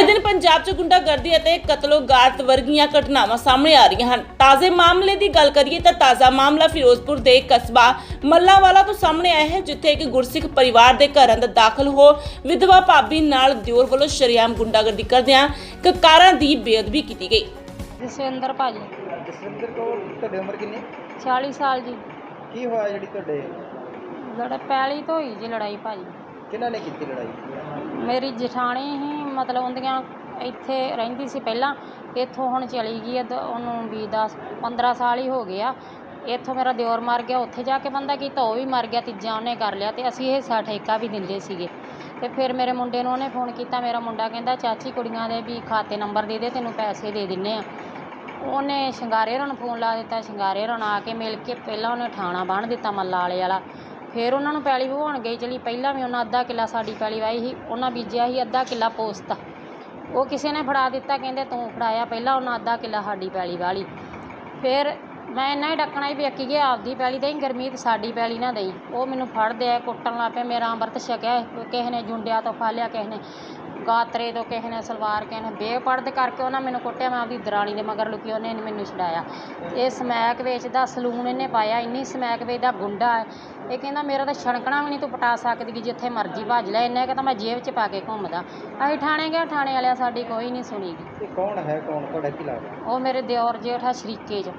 ਆਏ ਦਿਨ ਪੰਜਾਬ 'ਚ ਗੁੰਡਾਗਰਦੀ ਅਤੇ ਕਤਲੋਗਾਰਤ ਵਰਗੀਆਂ ਘਟਨਾਵਾਂ ਸਾਹਮਣੇ ਆ ਰਹੀਆਂ ਹਨ। ਤਾਜ਼ੇ ਮਾਮਲੇ ਦੀ ਗੱਲ ਕਰੀਏ ਤਾਂ ਤਾਜ਼ਾ ਮਾਮਲਾ ਫਿਰੋਜ਼ਪੁਰ ਦੇ ਕਸਬਾ ਮੱਲਾਵਾਲਾ ਤੋਂ ਸਾਹਮਣੇ ਆਇਆ ਹੈ ਜਿੱਥੇ ਇੱਕ ਗੁਰਸਿੱਖ ਪਰਿਵਾਰ ਦੇ ਘਰ ਅੰਦਰ ਦਾਖਲ ਹੋ ਵਿਧਵਾ ਭਾਬੀ ਨਾਲ ਦਿਓਰ ਵੱਲੋਂ ਸ਼ਰੇਆਮ ਗੁੰਡਾਗਰਦੀ ਕਰਦਿਆਂ ਕਕਾਰਾਂ ਦੀ ਬੇਅਦਬੀ ਕੀਤੀ ਗਈ। ਜਸਵਿੰਦਰ ਭਾਜੀ। ਜਸਵਿੰਦਰ ਕੌਰ ਤੁਹਾਡੀ ਉਮਰ ਕਿੰਨੀ? 40 ਸਾਲ ਜੀ। ਕੀ ਹੋਇਆ ਜਿਹੜੀ ਤੁਹਾਡੇ? ਲੜਾ ਪੈਲੀ ਤੋਂ ਹੋਈ ਜੀ ਲੜਾਈ ਭਾਜੀ। ਕਿਹਨਾਂ ਨੇ ਕੀਤੀ ਲੜਾਈ? ਮੇਰੀ ਜਠਾਣੀ ਹੀ ਮਤਲਬ ਉਹਦੀਆਂ ਇੱਥੇ ਰਹਿੰਦੀ ਸੀ ਪਹਿਲਾਂ, ਇੱਥੋਂ ਹੁਣ ਚਲੀ ਗਈ ਹੈ ਤਾਂ ਉਹਨੂੰ ਵੀ 10 15 ਸਾਲ ਹੀ ਹੋ ਗਏ ਆ। ਇੱਥੋਂ ਮੇਰਾ ਦਿਓਰ ਮਰ ਗਿਆ, ਉੱਥੇ ਜਾ ਕੇ ਬੰਦਾ ਕੀਤਾ, ਉਹ ਵੀ ਮਰ ਗਿਆ, ਤੀਜਾ ਉਹਨੇ ਕਰ ਲਿਆ ਅਤੇ ਅਸੀਂ ਹਿੱਸਾ ਠੇਕਾ ਵੀ ਦਿੰਦੇ ਸੀਗੇ। ਅਤੇ ਫਿਰ ਮੇਰੇ ਮੁੰਡੇ ਨੂੰ ਉਹਨੇ ਫੋਨ ਕੀਤਾ, ਮੇਰਾ ਮੁੰਡਾ ਕਹਿੰਦਾ, ਚਾਚੀ ਕੁੜੀਆਂ ਦੇ ਵੀ ਖਾਤੇ ਨੰਬਰ ਦੇ ਦੇ, ਤੈਨੂੰ ਪੈਸੇ ਦੇ ਦਿੰਦੇ ਹਾਂ ਉਹਨੇ ਸ਼ਿੰਗਾਰੇ ਹੋਰਾਂ ਨੂੰ ਫੋਨ ਲਾ ਦਿੱਤਾ, ਸ਼ਿੰਗਾਰੇ ਹੋਰਾਂ ਆ ਕੇ ਮਿਲ ਕੇ ਪਹਿਲਾਂ ਉਹਨੇ ਠਾਣਾ ਬੰਨ੍ਹ ਦਿੱਤਾ ਮੱਲਾ ਵਾਲੇ ਵਾਲਾ। ਫਿਰ ਉਹਨਾਂ ਨੂੰ ਪੈਲੀ ਵਹਾਉਣ ਗਈ ਚਲੀ ਪਹਿਲਾਂ ਵੀ ਉਹਨਾਂ ਅੱਧਾ ਕਿੱਲਾ ਸਾਡੀ ਪੈਲੀ ਵਾਈ ਸੀ, ਉਹਨਾਂ ਬੀਜਿਆ ਸੀ ਅੱਧਾ ਕਿੱਲਾ ਪੋਸਤ। ਉਹ ਕਿਸੇ ਨੇ ਫੜਾ ਦਿੱਤਾ, ਕਹਿੰਦੇ ਤੂੰ ਫੜਾਇਆ ਪਹਿਲਾਂ ਉਹਨਾਂ ਅੱਧਾ ਕਿੱਲਾ ਸਾਡੀ ਪੈਲੀ ਵਾਲੀ। ਫਿਰ ਮੈਂ ਇੰਨਾ ਹੀ ਡੱਕਣਾ ਹੀ ਵੇਖੀ ਗਿਆ ਆਪਦੀ ਪੈਲੀ ਦੇਈ ਗਰਮੀਤ ਸਾਡੀ ਪੈਲੀ ਨਾ ਦੇਈ। ਉਹ ਮੈਨੂੰ ਫੜਦੇ ਆ ਕੁੱਟਣ ਲੱਗ ਪਏ ਮੇਰਾ ਅੰਮ੍ਰਿਤ ਛਕਿਆ, ਕਿਸੇ ਨੇ ਜੁੰਡਿਆਂ ਤੋਂ ਫਾ ਲਿਆ, ਕਿਸੇ ਨੇ ਗਾਤਰੇ ਤੋਂ ਕਿਸੇ ਨੇ ਸਲਵਾਰ ਕਿਸੇ ਨੇ ਬੇਪਰਦ ਕਰਕੇ ਉਹਨਾਂ ਮੈਨੂੰ ਕੁੱਟਿਆ ਮੈਂ ਆਪਦੀ ਦਰਾਣੀ ਦੇ ਮਗਰ ਲੁਕੀ ਉਹਨੇ ਨੀ ਮੈਨੂੰ ਛਡਾਇਆ। ਇਹ ਸਮੈਕ ਵੇਚਦਾ ਸਲੂਨ ਇਹਨੇ ਪਾਇਆ ਇੰਨੀ ਸਮੈਕ ਵੇਚਦਾ ਗੁੰਡਾ ਹੈ। ਇਹ ਕਹਿੰਦਾ ਮੇਰਾ ਤਾਂ ਛਣਕਣਾ ਵੀ ਨਹੀਂ ਤੂੰ ਪਟਾ ਸਕਦੀ ਗੀ, ਜਿੱਥੇ ਮਰਜ਼ੀ ਭੱਜ ਲੈ ਇੰਨੇ ਕਿ ਤਾਂ ਮੈਂ ਜੇਬ 'ਚ ਪਾ ਕੇ ਘੁੰਮਦਾ। ਅਸੀਂ ਥਾਣੇ ਗਏ ਥਾਣੇ ਵਾਲਿਆਂ ਸਾਡੀ ਕੋਈ ਨਹੀਂ ਸੁਣੀਗੀ। ਇਹ ਕੌਣ ਹੈ ਕੌਣ ਤੁਹਾਡਾ ਕੀ ਲੱਗਦਾ? ਉਹ ਮੇਰੇ ਦਿਓਰ ਜੇਠ ਸ਼ਰੀਕੇ 'ਚ।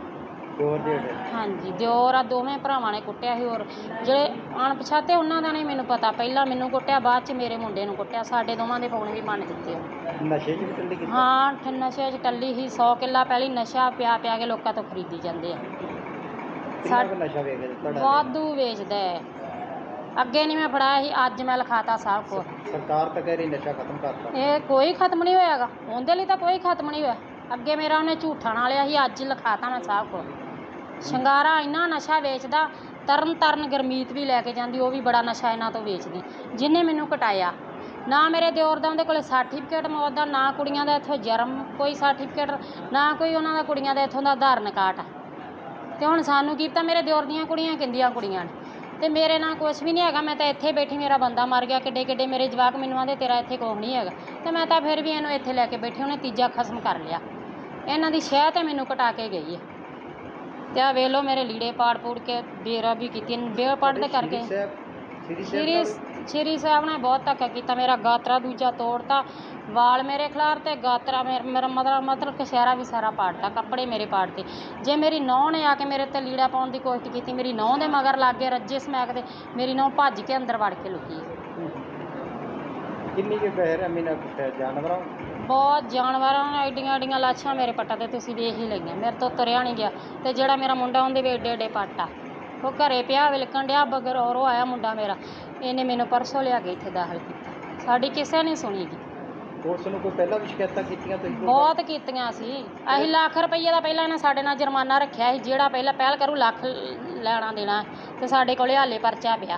ਹਾਂਜੀ ਦਿਓਰ ਆ ਦੋਵੇਂ ਭਰਾਵਾਂ ਨੇ ਕੁੱਟਿਆ ਸੀ ਹੋਰ। ਜਿਹੜੇ ਅਣਪਛਾਤੇ ਉਹਨਾਂ ਦਾ ਨਹੀਂ ਮੈਨੂੰ ਪਤਾ। ਪਹਿਲਾਂ ਮੈਨੂੰ ਕੁੱਟਿਆ ਬਾਅਦ 'ਚ ਮੇਰੇ ਮੁੰਡੇ ਨੂੰ ਕੁੱਟਿਆ। ਸਾਡੇ ਦੋਵਾਂ ਦੇ ਫੋਨ ਵੀ ਬੰਨ ਦਿੱਤੇ ਆ। ਨਸ਼ੇ 'ਚ ਵੀ ਟੱਲੀ ਕੀਤੀ? ਹਾਂ ਠ- ਨਸ਼ੇ 'ਚ ਟੱਲੀ ਸੀ। 100 ਕਿੱਲਾ ਪਹਿਲੀ ਨਸ਼ਾ ਪਿਆ ਪਿਆ ਕੇ ਲੋਕਾਂ ਤੋਂ ਖਰੀਦੀ ਜਾਂਦੇ ਆ। ਕਿੰਨਾ ਕੁ ਨਸ਼ਾ ਵੇਚਦੇ ਤੁਹਾਡਾ ਵਾਧੂ ਵੇਚਦਾ ਹੈ। ਅੱਗੇ ਨਹੀਂ ਮੈਂ ਫੜਾਇਆ ਸੀ ਅੱਜ ਮੈਂ ਲਿਖਾਤਾ ਸਭ ਕੁਛ। ਸਰਕਾਰ ਤਾਂ ਕਹਿ ਰਹੀ ਨਸ਼ਾ ਖਤਮ ਕਰਤਾ। ਇਹ ਕੋਈ ਖਤਮ ਨਹੀਂ ਹੋਇਆਗਾ। ਉਹਦੇ ਲਈ ਤਾਂ ਕੋਈ ਖਤਮ ਨਹੀਂ ਹੋਇਆ। ਅੱਗੇ ਮੇਰਾ ਉਹਨੇ ਝੂਠਾ ਨਾਲ ਲਿਆ ਸੀ ਅੱਜ ਲਿਖਾਤਾ ਮੈਂ ਸਭ ਕੁਛ। ਸ਼ਿੰਗਾਰਾ ਇੰਨਾ ਨਸ਼ਾ ਵੇਚਦਾ ਤਰਨ ਤਰਨ ਗੁਰਮੀਤ ਵੀ ਲੈ ਕੇ ਜਾਂਦੀ, ਉਹ ਵੀ ਬੜਾ ਨਸ਼ਾ ਇਹਨਾਂ ਤੋਂ ਵੇਚਦੀ। ਜਿਹਨੇ ਮੈਨੂੰ ਕਟਾਇਆ ਨਾ ਮੇਰੇ ਦਿਓਰ ਦਾ ਉਹਦੇ ਕੋਲੇ ਸਰਟੀਫਿਕੇਟ ਮੌਤ ਦਾ, ਨਾ ਕੁੜੀਆਂ ਦਾ ਇੱਥੋਂ ਜਨਮ ਕੋਈ ਸਰਟੀਫਿਕੇਟ ਨਾ ਕੋਈ ਉਹਨਾਂ ਦਾ ਕੁੜੀਆਂ ਦਾ ਇੱਥੋਂ ਦਾ ਆਧਾਰਨ ਕਾਰਡ। ਤੇ ਹੁਣ ਸਾਨੂੰ ਕੀ ਪਤਾ ਮੇਰੇ ਦਿਓਰ ਦੀਆਂ ਕੁੜੀਆਂ ਕਿੰਦੀਆਂ ਕੁੜੀਆਂ ਨੇ। ਤੇ ਮੇਰੇ ਨਾਲ ਕੁਝ ਵੀ ਨਹੀਂ ਹੈਗਾ, ਮੈਂ ਤਾਂ ਇੱਥੇ ਬੈਠੀ, ਮੇਰਾ ਬੰਦਾ ਮਰ ਗਿਆ ਕਿੱਡੇ ਕਿੱਡੇ ਮੇਰੇ ਜਵਾਕ ਮੈਨੂੰ ਆਂਦੇ, ਤੇਰਾ ਇੱਥੇ ਕੁਛ ਨਹੀਂ ਹੈਗਾ। ਤੇ ਮੈਂ ਤਾਂ ਫਿਰ ਵੀ ਇਹਨੂੰ ਇੱਥੇ ਲੈ ਕੇ ਬੈਠੀ, ਉਹਨੇ ਤੀਜਾ ਖਸਮ ਕਰ ਲਿਆ। ਇਹਨਾਂ ਦੀ ਸ਼ਹਿ ਤੇ ਮੈਨੂੰ ਕਟਾ ਕੇ ਗਈ ਹੈ। ਤੇ ਆ ਵੇਖ ਲਓ ਮੇਰੇ ਲੀੜੇ ਪਾੜ ਪੂੜ ਕੇ ਬੇਰਾ ਵੀ ਕੀਤੀ ਬੇਰ ਪਾੜ ਦੇ ਕਰਕੇ। ਸ਼੍ਰੀ ਸ਼੍ਰੀ ਸਾਹਿਬ ਨੇ ਬਹੁਤ ਧੱਕਾ ਕੀਤਾ ਮੇਰਾ ਗਾਤਰਾ ਦੂਜਾ ਤੋੜਤਾ ਵਾਲ ਮੇਰੇ ਖਿਲਾਰ ਤੇ ਗਾਤਰਾ ਮੇਰ- ਮਤਲਬ ਮਤਲਬ ਕਸ਼ਹਿਰਾ ਵੀ ਸਾਰਾ ਪਾੜਤਾ ਕੱਪੜੇ ਮੇਰੇ ਪਾੜਤੇ। ਜੇ ਮੇਰੀ ਨੌਂ ਨੇ ਆ ਕੇ ਮੇਰੇ ਤੇ ਲੀੜਾ ਪਾਉਣ ਦੀ ਕੋਸ਼ਿਸ਼ ਕੀਤੀ ਮੇਰੀ ਨੌਂ ਦੇ ਮਗਰ ਲੱਗ ਗਏ ਰੱਜੇ ਸਮੈਕ ਦੇ ਮੇਰੀ ਨੌਂ ਭੱਜ ਕੇ ਅੰਦਰ ਵੜ ਕੇ ਲੁਕੀ। ਕਿੰਨੀ ਕੁ ਬੇਰਹਿਮੀ ਨਾਲ ਕੁੱਟਿਆ ਜਾਨਵਰਾਂ ਬਹੁਤ ਜਾਨਵਰਾਂ ਨੇ ਐਡੀਆਂ ਐਡੀਆਂ ਲਾਸ਼ਾਂ ਮੇਰੇ ਪੱਟਾਂ ਤੇ ਤੁਸੀਂ ਵੇਖ ਹੀ ਲਈਆਂ। ਮੇਰੇ ਤੋਂ ਤੁਰਿਆ ਨਹੀਂ ਗਿਆ ਤੇ ਜਿਹੜਾ ਮੇਰਾ ਮੁੰਡਾ ਉਹਦੇ ਵੀ ਏਡੇ ਏਡੇ ਪੱਟ ਆ। ਉਹ ਘਰੇ ਪਿਆ ਵਿਲਕਣ ਡਿਆ ਬਗਰ ਔਰੋਂ ਆਇਆ ਮੁੰਡਾ ਮੇਰਾ। ਇਹਨੇ ਮੈਨੂੰ ਪਰਸੋਂ ਲਿਆ ਕੇ ਇੱਥੇ ਦਾਖਲ ਕੀਤਾ। ਸਾਡੀ ਕਿਸੇ ਨੇ ਸੁਣੀ ਗੀ ਪੁਲਿਸ ਨੂੰ ਕੋਈ ਪਹਿਲਾਂ ਵੀ ਸ਼ਿਕਾਇਤਾਂ ਕੀਤੀਆਂ ਤੁਸੀਂ? ਬਹੁਤ ਕੀਤੀਆਂ ਸੀ। ਅਸੀਂ ਲੱਖ ਰੁਪਈਏ ਦਾ ਪਹਿਲਾਂ ਇਹਨਾਂ ਸਾਡੇ ਨਾਲ ਜੁਰਮਾਨਾ ਰੱਖਿਆ ਸੀ ਜਿਹੜਾ ਪਹਿਲਾਂ ਪਹਿਲ ਕਰੂ ਲੱਖ ਲੈਣਾ ਦੇਣਾ। ਤੇ ਸਾਡੇ ਕੋਲੇ ਹਾਲੇ ਪਰਚਾ ਪਿਆ।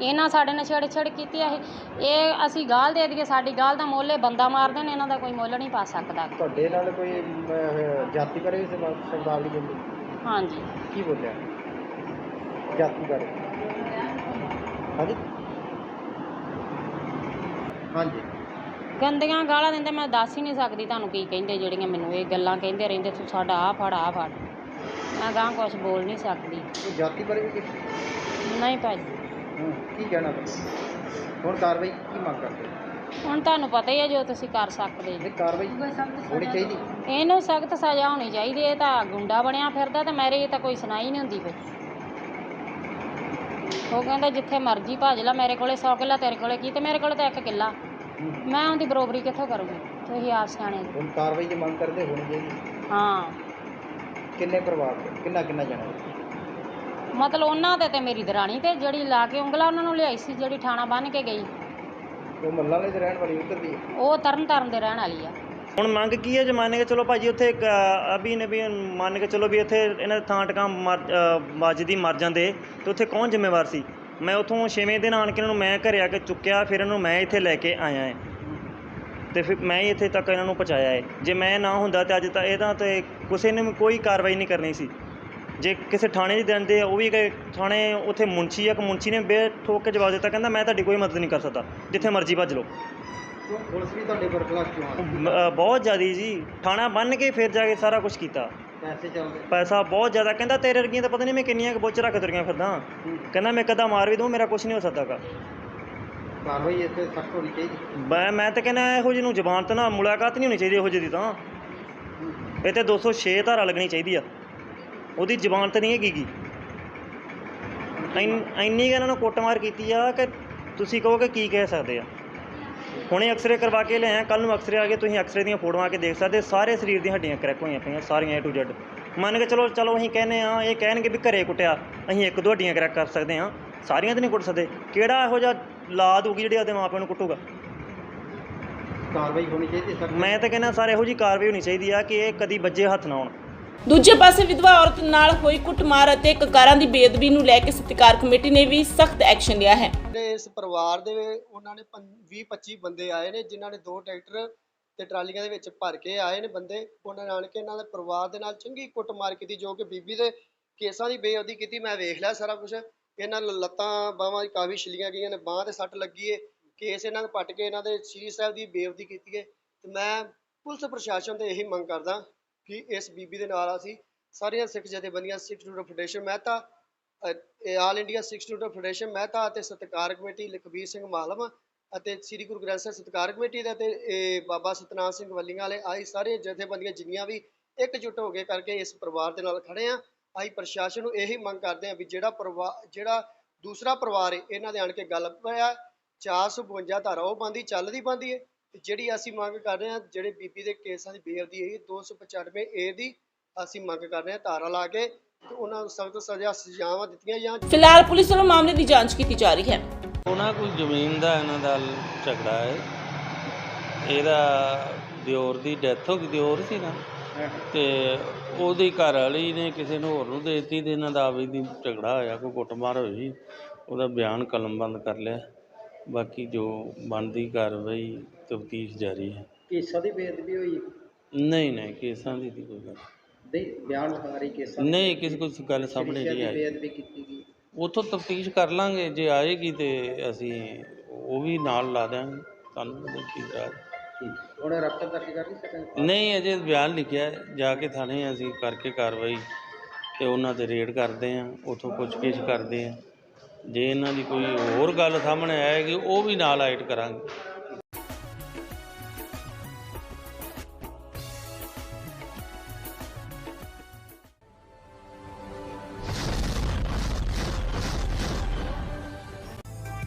ਇਹਨਾਂ ਸਾਡੇ ਨਾਲ ਛੇੜ ਛੇੜ ਕੀਤੀ ਇਹ ਇਹ ਅਸੀਂ ਗਾਲ ਦੇ ਦਈਏ ਸਾਡੀ ਗਾਲ ਦਾ ਮੁੱਲ ਇਹ ਬੰਦਾ ਮਾਰਦੇ ਨੇ ਇਹਨਾਂ ਦਾ ਕੋਈ ਮੁੱਲ ਨਹੀਂ ਪਾ ਸਕਦਾ। ਤੁਹਾਡੇ ਨਾਲ ਕੋਈ ਅਮ, ਅਹ, ਜਾਤੀ ਬਾਰੇ ਸਵਾਲ ਸ਼ਬਦਾਵਲੀ ਬੋਲੀ ਹਾਂਜੀ। ਕੀ ਬੋਲਿਆ? ਜਾਤੀ ਬਾਰੇ। ਹਾਂਜੀ? ਹਾਂਜੀ। ਗੰਦੀਆਂ ਗਾਲਾਂ ਦਿੰਦੇ ਮੈਂ ਦੱਸ ਹੀ ਨਹੀਂ ਸਕਦੀ ਤੁਹਾਨੂੰ ਕੀ ਕਹਿੰਦੇ ਜਿਹੜੀਆਂ ਮੈਨੂੰ ਇਹ ਗੱਲਾਂ ਕਹਿੰਦੇ ਰਹਿੰਦੇ ਤੂੰ ਸਾਡਾ ਆ ਫੜ ਆ ਫੜ। ਮੈਂ ਗਾਂ ਕੁਝ ਬੋਲ ਨਹੀਂ ਸਕਦੀ। ਕੋਈ ਜਾਤੀ ਬਾਰੇ ਵੀ ਕੀਤੀ ਨਹੀਂ ਭਾਜੀ। ਹੂੰ, ਕੀ ਕਹਿਣਾ ਹੁਣ ਕਾਰਵਾਈ ਕੀ ਮੰਗ ਕਰਦੇ ਹੋ? ਹੁਣ ਤੁਹਾਨੂੰ ਪਤਾ ਹੀ ਹੈ ਜੋ ਤੁਸੀਂ ਕਰ ਸਕਦੇ ਜੀ ਇਹ ਕਾਰਵਾਈ ਹੋਣੀ ਚਾਹੀਦੀ। ਇਹਨੂੰ ਸਖਤ ਸਜ਼ਾ ਹੋਣੀ ਚਾਹੀਦੀ ਇਹ ਤਾਂ ਗੁੰਡਾ ਬਣਿਆ ਫਿਰਦਾ ਤੇ ਮੇਰੇ ਤਾਂ ਕੋਈ ਸੁਣਾਈ ਨਹੀਂ ਹੁੰਦੀ ਪਈ ਉਹ ਕਹਿੰਦਾ ਜਿੱਥੇ ਮਰਜ਼ੀ ਭੱਜ ਲੈ ਮੇਰੇ ਕੋਲੇ 100 ਕਿੱਲਾ ਤੇਰੇ ਕੋਲੇ ਕੀ ਤੇ ਮੇਰੇ ਕੋਲੇ ਤਾਂ ਇੱਕ ਕਿੱਲਾ। ਹੂੰ। ਮੈਂ ਉਹਦੀ ਬਰੋਬਰੀ ਕਿੱਥੋਂ ਕਰੂੰਗੀ? ਤੁਸੀਂ ਆਪ ਸਿਆਣੇ ਜੀ। ਹੁਣ ਕਾਰਵਾਈ ਦੀ ਮੰਗ ਕਰਦੇ ਹੋਣੀ ਚਾਹੀਦੀ ਹਾਂ। ਕਿੰਨੇ ਪਰਿਵਾਰ ਦੇ? ਕਿੰਨਾ ਕਿੰਨਾ ਜਾਣਾ? ਮਤਲਬ ਉਹਨਾਂ ਤੇ ਤੇ ਮੇਰੀ ਦਰਾਣੀ ਤੇ ਜਿਹੜੀ ਲਾ ਕੇ ਉਂਗਲਾ ਉਹਨਾਂ ਨੂੰ ਲਿਆਈ ਸੀ ਜਿਹੜੀ ਥਾਣਾ ਬੰਨ ਕੇ ਗਈ। ਉਹ ਮੱਲਾ ਵਾਲੇ ਦੇ ਰਹਿਣ ਵਾਲੀ ਉਧਰ ਦੀ? ਹੈ। ਉਹ ਤਰਨ ਤਾਰਨ ਦੇ ਰਹਿਣ ਵਾਲੀ ਆ। ਹੁਣ ਮੰਗ ਕੀ ਹੈ ਜੇ ਮੰਨ ਕੇ ਚਲੋ ਭਾਜੀ ਉੱਥੇ ਇੱਕ, ਅ, ਅਭੀ ਨੇ ਵੀ ਮੰਨ ਕੇ ਚਲੋ ਵੀ ਇੱਥੇ ਇਹਨਾਂ ਦੇ ਥਾਂ ਟਕਾਂ ਮਰ ਅ, ਵੱਜਦੀ ਮਰ ਜਾਂਦੇ ਤੇ ਉੱਥੇ ਕੌਣ ਜ਼ਿੰਮੇਵਾਰ ਸੀ? ਮੈਂ ਉੱਥੋਂ ਛੇਵੇਂ ਦਿਨ ਆਣ ਕੇ ਇਹਨਾਂ ਨੂੰ ਮੈਂ ਘਰੇ ਆ ਕੇ ਚੁੱਕਿਆ ਫਿਰ ਇਹਨਾਂ ਨੂੰ ਮੈਂ ਇੱਥੇ ਲੈ ਕੇ ਆਇਆ ਹੈ। ਤੇ ਫਿਰ ਮੈਂ ਹੀ ਇੱਥੇ ਤੱਕ ਇਹਨਾਂ ਨੂੰ ਪਹੁੰਚਾਇਆ ਹੈ। ਜੇ ਮੈਂ ਨਾ ਹੁੰਦਾ ਤੇ ਅੱਜ ਤਾਂ ਇਹਦਾ ਤੇ ਕਿਸੇ ਨੇ ਵੀ ਕੋਈ ਕਾਰਵਾਈ ਨਹੀਂ ਕਰਨੀ ਸੀ। ਜੇ ਕਿਸੇ ਥਾਣੇ 'ਚ ਦਿੰਦੇ ਆ ਉਹ ਵੀ ਗਏ ਥਾਣੇ ਉੱਥੇ ਮੁੰਸ਼ੀ ਆ ਕਿ ਮੁੰਸ਼ੀ ਨੇ ਬੇ ਠੋਕ ਕੇ ਜਵਾਬ ਦਿੱਤਾ ਕਹਿੰਦਾ ਮੈਂ ਤੁਹਾਡੀ ਕੋਈ ਮਦਦ ਨਹੀਂ ਕਰ ਸਕਦਾ ਜਿੱਥੇ ਮਰਜ਼ੀ ਭੱਜ ਲਓ। ਕਿਉਂ? ਪੁਲਿਸ ਵੀ ਤੁਹਾਡੇ ਬਰਖਲਾਫ ਕਿਉਂ ਆ? ਮ- ਅ, ਬਹੁਤ ਜ਼ਿਆਦੀ ਜੀ ਥਾਣਾ ਬੰਨ ਕੇ ਫਿਰ ਜਾ ਕੇ ਸਾਰਾ ਕੁਝ ਕੀਤਾ। ਪੈਸੇ ਚੱਲਦੇ। ਪੈਸਾ ਬਹੁਤ ਜ਼ਿਆਦਾ ਕਹਿੰਦਾ ਤੇਰੇ ਵਰਗੀਆਂ ਤਾਂ ਪਤਾ ਨਹੀਂ ਮੈਂ ਕਿੰਨੀਆਂ ਕੁ ਬੁੱਚ ਰੱਖ ਤੁਰੀਆਂ ਫਿਰਦਾ। ਕਹਿੰਦਾ ਮੈਂ ਕਦਾ ਮਾਰ ਵੀ ਦੂੰ ਮੇਰਾ ਕੁਝ ਨਹੀਂ ਹੋ ਸਕਦਾਗਾ। ਕਾਰਵਾਈ ਇੱਥੇ ਸਖਤ ਹੋਣੀ ਚਾਹੀਦੀ। ਮੈਂ ਮੈਂ ਤਾਂ ਕਹਿੰਦਾ ਇਹੋ ਜਿਹੀ ਨੂੰ ਜ਼ਬਾਨ ਤੇ ਨਾ ਮੁਲਾਕਾਤ ਨਹੀਂ ਹੋਣੀ ਚਾਹੀਦੀ ਇਹੋ ਜਿਹੀ ਦੀ ਤਾਂ। ਇਹ ਤੇ 206 ਧਾਰਾ ਲੱਗਣੀ ਚਾਹੀਦੀ ਆ। ਉਹਦੀ ਜ਼ਬਾਨ ਤੇ ਨਹੀਂ ਹੈਗੀ ਗੀ। ਇੰਨ- ਕੁ ਇਹਨਾਂ ਨੂੰ ਕੁੱਟਮਾਰ ਕੀਤੀ ਆ ਕਿ ਤੁਸੀਂ ਕਹੋਗੇ ਕੀ ਕਹਿ ਸਕਦੇ ਆ। ਹੁਣੇ ਅਕਸਰੇ ਕਰਵਾ ਕੇ ਲਿਆਏ ਕੱਲ ਨੂੰ ਅਕਸਰੇ ਆ ਗਏ ਤੁਸੀਂ ਅਕਸਰੇ ਦੀਆਂ ਫੋਟੋਆਂ ਆ ਕੇ ਦੇਖ ਸਕਦੇ ਸਾਰੇ ਸਰੀਰ ਦੀਆਂ ਹੱਡੀਆਂ ਕਰੈਕ ਹੋਈਆਂ ਪਈਆਂ ਸਾਰੀਆਂ A to Z ਮੰਨ ਕੇ ਚਲੋ ਚਲੋ ਅਸੀਂ ਕਹਿੰਦੇ ਆ ਇਹ ਕਹਿਣਗੇ ਵੀ ਘਰੇ ਕੁੱਟਿਆ ਅਸੀਂ ਇੱਕ ਦੋ ਹੱਡੀਆਂ ਕਰੈਕ ਕਰ ਸਕਦੇ ਆ ਸਾਰੀਆਂ ਤਾਂ ਨਹੀਂ ਕੁੱਟ ਸਕਦੇ। ਕਿਹੜਾ ਇਹੋ ਜਿਹਾ ਲਾਦ ਹੋਊਗੀ ਜਿਹੜੀ ਆਪਦੇ ਮਾਪਿਆਂ ਨੂੰ ਕੁੱਟੂਗਾ? ਕਾਰਵਾਈ ਹੋਣੀ ਚਾਹੀਦੀ ਸਖਤ ਮੈਂ ਤਾਂ ਕਹਿੰਦਾ ਸਰ ਇਹੋ ਜੀ ਕਾਰਵਾਈ ਹੋਣੀ ਚਾਹੀਦੀ ਆ ਕਿ ਇਹ ਕਦੀ ਵੱਜੇ ਹੱਥ ਨਾ ਆਉਣ। ਦੂਜੇ ਪਾਸੇ ਵਿਧਵਾ ਔਰਤ ਨਾਲ ਹੋਈ ਕੁੱਟਮਾਰ ਅਤੇ ਕਕਾਰਾਂ ਦੀ ਬੇਅਦਬੀ ਨੂੰ ਲੈ ਕੇ ਸਤਿਕਾਰ ਕਮੇਟੀ ਨੇ ਵੀ ਸਖਤ ਐਕਸ਼ਨ ਲਿਆ ਹੈ। ਜਿਹੜੇ ਇਸ ਪਰਿਵਾਰ ਦੇ ਉਹਨਾਂ ਨੇ 20 25 ਬੰਦੇ ਆਏ ਨੇ, ਜਿਨ੍ਹਾਂ ਨੇ ਦੋ ਟਰੈਕਟਰ ਤੇ ਟਰਾਲੀਆਂ ਦੇ ਵਿੱਚ ਭਰ ਕੇ ਆਏ ਨੇ ਬੰਦੇ। ਉਹਨਾਂ ਨਾਲ ਕੇ ਇਹਨਾਂ ਦੇ ਪਰਿਵਾਰ ਦੇ ਨਾਲ ਚੰਗੀ ਕੁੱਟਮਾਰ ਕੀਤੀ, ਜੋ ਕਿ ਬੀਬੀ ਦੇ ਕੇਸਾਂ ਦੀ ਬੇਅਦਬੀ ਕੀਤੀ। ਮੈਂ ਵੇਖ ਲਿਆ ਸਾਰਾ ਕੁਝ ਇਹਨਾਂ ਨੂੰ ਲੱਤਾਂ ਬਾਹਾਂ ਕਾਫੀ ਛਿਲੀਆਂ ਗਈਆਂ ਨੇ, ਬਾਹਾਂ ਤੇ ਸੱਟ ਲੱਗੀ ਏ। ਕੇਸ ਇਹਨਾਂ ਨੂੰ ਪੱਟ ਕੇ ਇਹਨਾਂ ਦੇ ਸ਼੍ਰੀ ਸਾਹਿਬ ਦੀ ਬੇਅਦਬੀ ਕੀਤੀ ਏ। ਤੇ ਮੈਂ ਪੁਲਿਸ ਪ੍ਰਸ਼ਾਸਨ ਤੇ ਇਹੀ ਮੰਗ ਕਰਦਾ ਕਿ ਇਸ ਬੀਬੀ ਦੇ ਨਾਲ ਅਸੀਂ ਸਾਰੀਆਂ ਸਿੱਖ ਜਥੇਬੰਦੀਆਂ, Sikh student federation Mehta all India Sikh student federation Mehta ਅਤੇ ਸਤਿਕਾਰ ਕਮੇਟੀ ਲਖਬੀਰ ਸਿੰਘ ਮਾਲਮ ਅਤੇ ਸ੍ਰੀ ਗੁਰੂ ਗ੍ਰੰਥ ਸਾਹਿਬ ਸਤਿਕਾਰ ਕਮੇਟੀ ਦਾ ਅਤੇ ਇਹ ਬਾਬਾ ਸਤਨਾਮ ਸਿੰਘ ਵੱਲੀਆਂ ਵਾਲੇ ਆਹੀ ਸਾਰੇ ਜਥੇਬੰਦੀਆਂ ਜਿੰਨੀਆਂ ਵੀ ਇਕਜੁੱਟ ਹੋ ਕੇ ਕਰਕੇ ਇਸ ਪਰਿਵਾਰ ਦੇ ਨਾਲ ਖੜੇ ਆ। ਅਸੀਂ ਪ੍ਰਸ਼ਾਸਨ ਨੂੰ ਇਹੀ ਮੰਗ ਕਰਦੇ ਆ ਵੀ ਜਿਹੜਾ ਪਰਿਵਾਰ ਜਿਹੜਾ ਦੂਸਰਾ ਪਰਿਵਾਰ ਹੈ ਇਹਨਾਂ ਦੇ ਆਣ ਕੇ ਗੱਲ ਪਿਆ 452 ਧਾਰਾ ਉਹ ਬੰਦੀ, ਚੱਲਦੀ ਬੰਦੀ ਹੈ ਤੇ ਜਿਹੜੀ ਅਸੀਂ ਮੰਗ ਕਰ ਰਹੇ ਹਾਂ ਜਿਹੜੇ ਬੀਬੀ ਦੇ ਕੇਸਾਂ ਦੀ ਬੇਅਦਬੀ ਹੈ 295 ਏ ਦੀ ਅਸੀਂ ਮੰਗ ਕਰ ਰਹੇ ਹਾਂ ਧਾਰਾ ਲਾ ਕੇ ਤੇ ਉਹਨਾਂ ਨੂੰ ਸਖਤ ਸਜ਼ਾ ਸਜ਼ਾਵਾਂ ਦਿੱਤੀਆਂ ਜਾਂ ਫਿਲਹਾਲ ਪੁਲਿਸ ਵੱਲੋਂ ਮਾਮਲੇ ਦੀ ਜਾਂਚ ਕੀਤੀ ਜਾ ਰਹੀ ਹੈ। ਉਹਨਾਂ ਕੋਈ ਜ਼ਮੀਨ ਦਾ ਇਹਨਾਂ ਦਾ ਝਗੜਾ ਹੈ। ਇਹਦਾ ਦਿਓਰ ਦੀ ਡੈਥ ਹੋ ਗਈ ਦਿਓਰ ਸੀ ਨਾ। ਤੇ ਉਹਦੀ ਘਰ ਵਾਲੀ ਨੇ ਕਿਸੇ ਨੂੰ ਹੋਰ ਨੂੰ ਦੇ ਦਿੱਤੀ ਤੇ ਇਹਨਾਂ ਦਾ ਆਪੀ ਦੀ ਝਗੜਾ ਹੋਇਆ ਕੋਈ ਕੁੱਟਮਾਰ ਹੋਈ। ਉਹਦਾ ਬਿਆਨ ਕਲਮਬੰਦ ਕਰ ਲਿਆ। ਬਾਕੀ ਜੋ ਬਣਦੀ ਕਾਰਵਾਈ ਤਫਤੀਸ਼ ਜਾਰੀ ਹੈ। ਕੇਸਾਂ ਦੀ ਬੇਅਦਬੀ ਹੋਈ ਨਹੀਂ ਨਹੀਂ ਕੇਸਾਂ ਦੀ ਨਹੀਂ ਕੋਈ ਗੱਲ। ਦੇ ਬਿਆਨ ਕੇਸਾਂ ਦੀ ਨਹੀਂ ਕਿਸੇ ਕੋਈ ਗੱਲ ਸਾਹਮਣੇ ਨਹੀਂ ਦੀ ਆਈ। ਬੇਅਦਬੀ ਕੀਤੀ ਗਈ। ਉਥੋਂ ਤਫਤੀਸ਼ ਕਰ ਲਾਂਗੇ ਜੇ ਆਏਗੀ ਤੇ ਅਸੀਂ ਉਹ ਵੀ ਨਾਲ ਲਾ ਦਿਆਂਗੇ। ਤੁਹਾਨੂੰ ਕੀ ਰਾਜ ਠੀਕ। ਹੁਣ ਰਫਤ ਦਰਜ ਕਰ ਨਹੀਂ ਅਜੇ ਬਿਆਨ ਲਿਖਿਆ ਹੈ, ਜਾ ਕੇ ਥਾਣੇ ਅਸੀਂ ਕਰਕੇ ਕਾਰਵਾਈ ਤੇ ਉਹਨਾਂ ਤੇ ਰੇਡ ਕਰਦੇ ਆਂ ਉਥੋਂ ਪੁੱਛਗਿੱਛ ਕਰਦੇ ਆਂ ਜੇ ਇਹਨਾਂ ਦੀ ਕੋਈ ਹੋਰ ਗੱਲ ਸਾਹਮਣੇ ਆਏਗੀ ਉਹ ਵੀ ਨਾਲ ਐਡ ਕਰਾਂਗੇ।